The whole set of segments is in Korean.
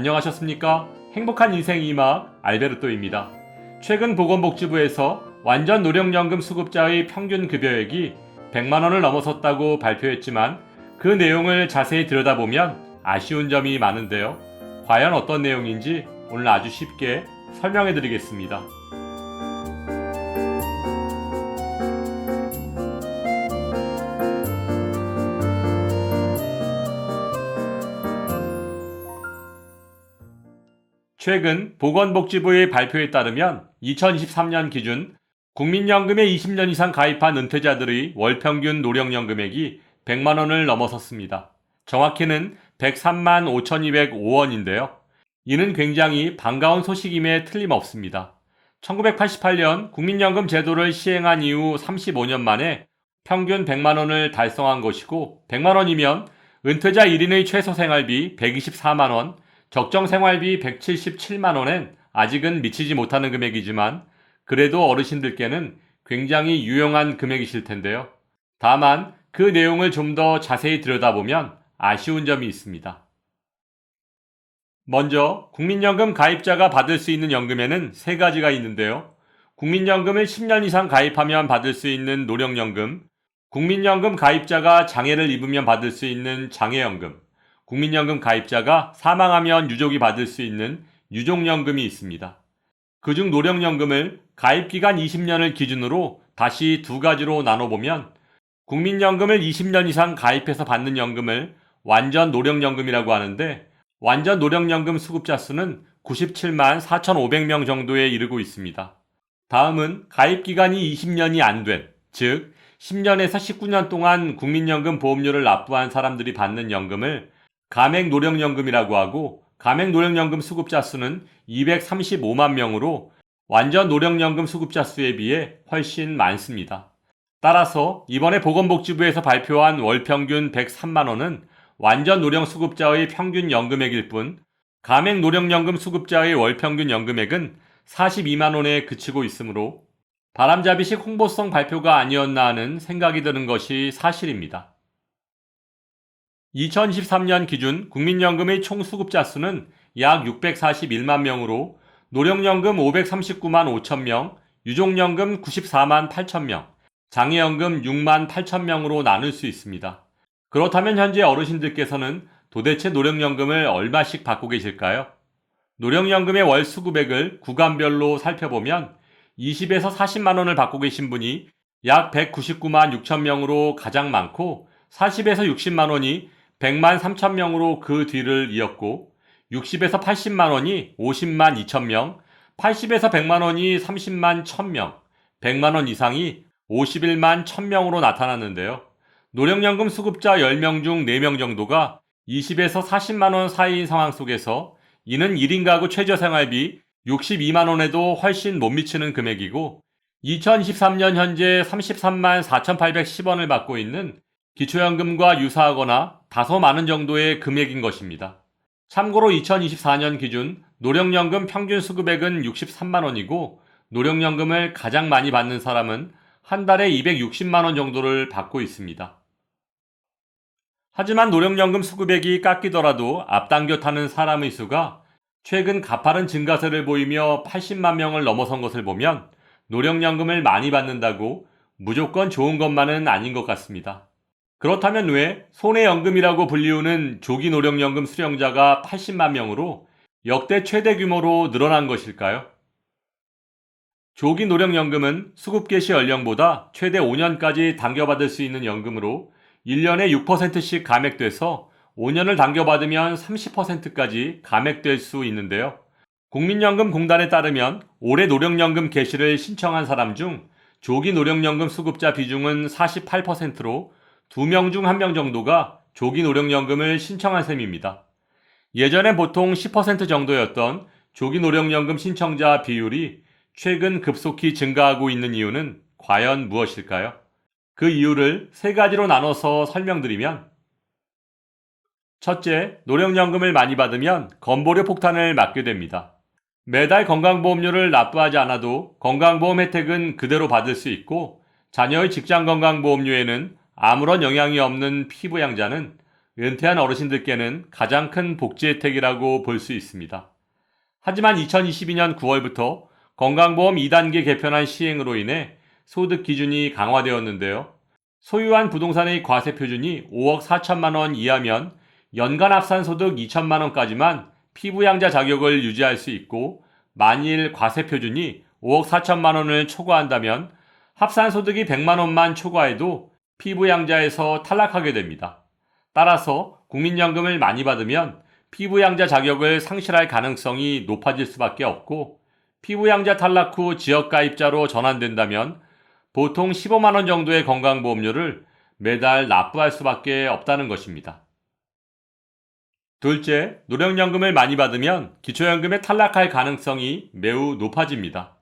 안녕하셨습니까? 행복한 인생 이막 알베르토입니다. 최근 보건복지부에서 완전 노령연금 수급자의 평균 급여액이 100만 원을 넘어섰다고 발표했지만 그 내용을 자세히 들여다보면 아쉬운 점이 많은데요. 과연 어떤 내용인지 오늘 아주 쉽게 설명해 드리겠습니다. 최근 보건복지부의 발표에 따르면 2023년 기준 국민연금에 20년 이상 가입한 은퇴자들의 월 평균 노령연금액이 100만 원을 넘어섰습니다. 정확히는 103만 5,205원인데요. 이는 굉장히 반가운 소식임에 틀림없습니다. 1988년 국민연금 제도를 시행한 이후 35년 만에 평균 100만 원을 달성한 것이고 100만 원이면 은퇴자 1인의 최소 생활비 124만 원, 적정 생활비 177만 원엔 아직은 미치지 못하는 금액이지만 그래도 어르신들께는 굉장히 유용한 금액이실 텐데요. 다만 그 내용을 좀 더 자세히 들여다보면 아쉬운 점이 있습니다. 먼저 국민연금 가입자가 받을 수 있는 연금에는 세 가지가 있는데요. 국민연금을 10년 이상 가입하면 받을 수 있는 노령연금, 국민연금 가입자가 장애를 입으면 받을 수 있는 장애연금, 국민연금 가입자가 사망하면 유족이 받을 수 있는 유족연금이 있습니다. 그중 노령연금을 가입기간 20년을 기준으로 다시 두 가지로 나눠보면 국민연금을 20년 이상 가입해서 받는 연금을 완전 노령연금이라고 하는데 완전 노령연금 수급자 수는 97만 4,500명 정도에 이르고 있습니다. 다음은 가입기간이 20년이 안 된, 즉 10년에서 19년 동안 국민연금 보험료를 납부한 사람들이 받는 연금을 가맹노령연금이라고 하고 가맹노령연금 수급자 수는 235만 명으로 완전 노령연금 수급자 수에 비해 훨씬 많습니다. 따라서 이번에 보건복지부에서 발표한 월평균 103만 원은 완전 노령 수급자의 평균 연금액일 뿐 가맹 노령연금 수급자의 월평균 연금액은 42만 원에 그치고 있으므로 바람잡이식 홍보성 발표가 아니었나 하는 생각이 드는 것이 사실입니다. 2023년 기준 국민연금의 총 수급자 수는 약 641만 명으로 노령연금 539만 5천 명, 유족연금 94만 8천 명, 장애연금 6만 8천 명으로 나눌 수 있습니다. 그렇다면 현재 어르신들께서는 도대체 노령연금을 얼마씩 받고 계실까요? 노령연금의 월 수급액을 구간별로 살펴보면 20에서 40만 원을 받고 계신 분이 약 199만 6천 명으로 가장 많고 40에서 60만 원이 100만 3천 명으로 그 뒤를 이었고 60에서 80만 원이 50만 2천 명, 80에서 100만 원이 30만 1000명, 100만 원 이상이 51만 1000명으로 나타났는데요. 노령연금 수급자 10명 중 4명 정도가 20에서 40만 원 사이인 상황 속에서 이는 1인 가구 최저 생활비 62만 원에도 훨씬 못 미치는 금액이고 2023년 현재 33만 4,810원을 받고 있는 기초연금과 유사하거나 다소 많은 정도의 금액인 것입니다. 참고로 2024년 기준 노령연금 평균 수급액은 63만 원이고 노령연금을 가장 많이 받는 사람은 한 달에 260만 원 정도를 받고 있습니다. 하지만 노령연금 수급액이 깎이더라도 앞당겨 타는 사람의 수가 최근 가파른 증가세를 보이며 80만 명을 넘어선 것을 보면 노령연금을 많이 받는다고 무조건 좋은 것만은 아닌 것 같습니다. 그렇다면 왜 손해연금이라고 불리우는 조기 노령연금 수령자가 80만 명으로 역대 최대 규모로 늘어난 것일까요? 조기 노령연금은 수급 개시 연령보다 최대 5년까지 당겨받을 수 있는 연금으로 1년에 6%씩 감액돼서 5년을 당겨받으면 30%까지 감액될 수 있는데요. 국민연금공단에 따르면 올해 노령연금 개시를 신청한 사람 중 조기 노령연금 수급자 비중은 48%로 2명 중 1명 정도가 조기 노령연금을 신청한 셈입니다. 예전엔 보통 10% 정도였던 조기 노령연금 신청자 비율이 최근 급속히 증가하고 있는 이유는 과연 무엇일까요? 그 이유를 세 가지로 나눠서 설명드리면 첫째, 노령연금을 많이 받으면 건보료 폭탄을 맞게 됩니다. 매달 건강보험료를 납부하지 않아도 건강보험 혜택은 그대로 받을 수 있고 자녀의 직장건강보험료에는 아무런 영향이 없는 피부양자는 은퇴한 어르신들께는 가장 큰 복지 혜택이라고 볼 수 있습니다. 하지만 2022년 9월부터 건강보험 2단계 개편안 시행으로 인해 소득 기준이 강화되었는데요. 소유한 부동산의 과세 표준이 5억 4천만 원 이하면 연간 합산 소득 2천만 원까지만 피부양자 자격을 유지할 수 있고 만일 과세 표준이 5억 4천만 원을 초과한다면 합산 소득이 100만 원만 초과해도 피부양자에서 탈락하게 됩니다. 따라서 국민연금을 많이 받으면 피부양자 자격을 상실할 가능성이 높아질 수밖에 없고 피부양자 탈락 후 지역가입자로 전환된다면 보통 15만 원 정도의 건강보험료를 매달 납부할 수밖에 없다는 것입니다. 둘째, 노령연금을 많이 받으면 기초연금에 탈락할 가능성이 매우 높아집니다.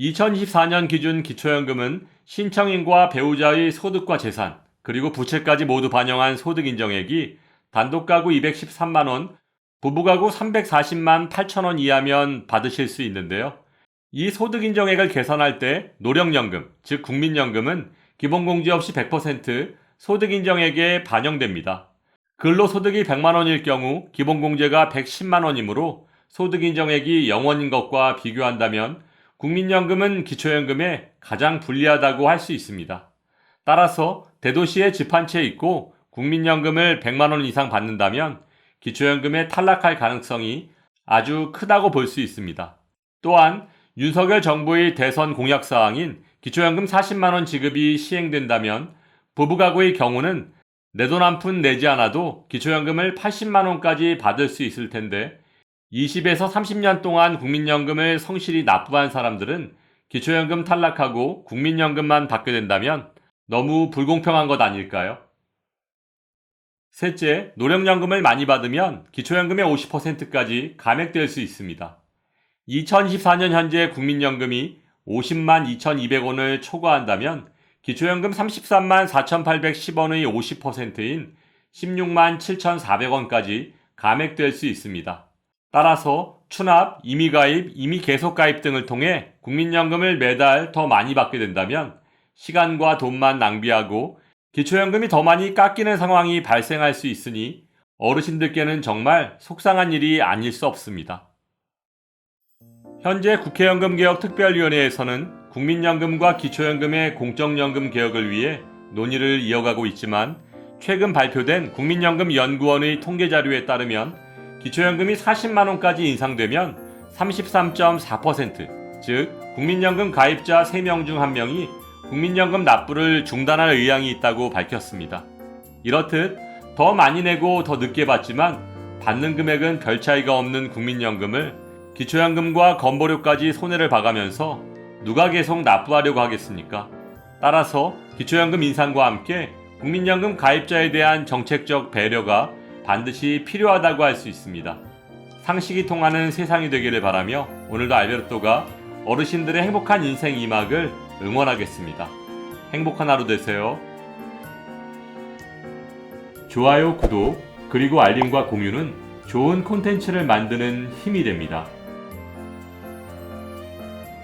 2024년 기준 기초연금은 신청인과 배우자의 소득과 재산, 그리고 부채까지 모두 반영한 소득 인정액이 단독 가구 213만 원, 부부 가구 340만 8천 원 이하면 받으실 수 있는데요. 이 소득 인정액을 계산할 때 노령연금, 즉 국민연금은 기본공제 없이 100% 소득 인정액에 반영됩니다. 근로소득이 100만 원일 경우 기본공제가 110만 원이므로 소득 인정액이 0원인 것과 비교한다면 국민연금은 기초연금에 가장 불리하다고 할 수 있습니다. 따라서 대도시에 집 한 채 있고 국민연금을 100만 원 이상 받는다면 기초연금에 탈락할 가능성이 아주 크다고 볼 수 있습니다. 또한 윤석열 정부의 대선 공약 사항인 기초연금 40만 원 지급이 시행된다면 부부가구의 경우는 내 돈 한 푼 내지 않아도 기초연금을 80만 원까지 받을 수 있을 텐데 20에서 30년 동안 국민연금을 성실히 납부한 사람들은 기초연금 탈락하고 국민연금만 받게 된다면 너무 불공평한 것 아닐까요? 셋째, 노령연금을 많이 받으면 기초연금의 50%까지 감액될 수 있습니다. 2024년 현재 국민연금이 50만 2,200원을 초과한다면 기초연금 33만 4,810원의 50%인 16만 7,400원까지 감액될 수 있습니다. 따라서 추납, 임의가입, 임의계속가입 등을 통해 국민연금을 매달 더 많이 받게 된다면 시간과 돈만 낭비하고 기초연금이 더 많이 깎이는 상황이 발생할 수 있으니 어르신들께는 정말 속상한 일이 아닐 수 없습니다. 현재 국회연금개혁특별위원회에서는 국민연금과 기초연금의 공적연금 개혁을 위해 논의를 이어가고 있지만 최근 발표된 국민연금연구원의 통계 자료에 따르면 기초연금이 40만원까지 인상되면 33.4%, 즉, 국민연금 가입자 3명 중 1명이 국민연금 납부를 중단할 의향이 있다고 밝혔습니다. 이렇듯 더 많이 내고 더 늦게 받지만 받는 금액은 별 차이가 없는 국민연금을 기초연금과 건보료까지 손해를 봐가면서 누가 계속 납부하려고 하겠습니까? 따라서 기초연금 인상과 함께 국민연금 가입자에 대한 정책적 배려가 반드시 필요하다고 할 수 있습니다. 상식이 통하는 세상이 되기를 바라며 오늘도 알베르토가 어르신들의 행복한 인생 이막을 응원하겠습니다. 행복한 하루 되세요. 좋아요, 구독, 그리고 알림과 공유는 좋은 콘텐츠를 만드는 힘이 됩니다.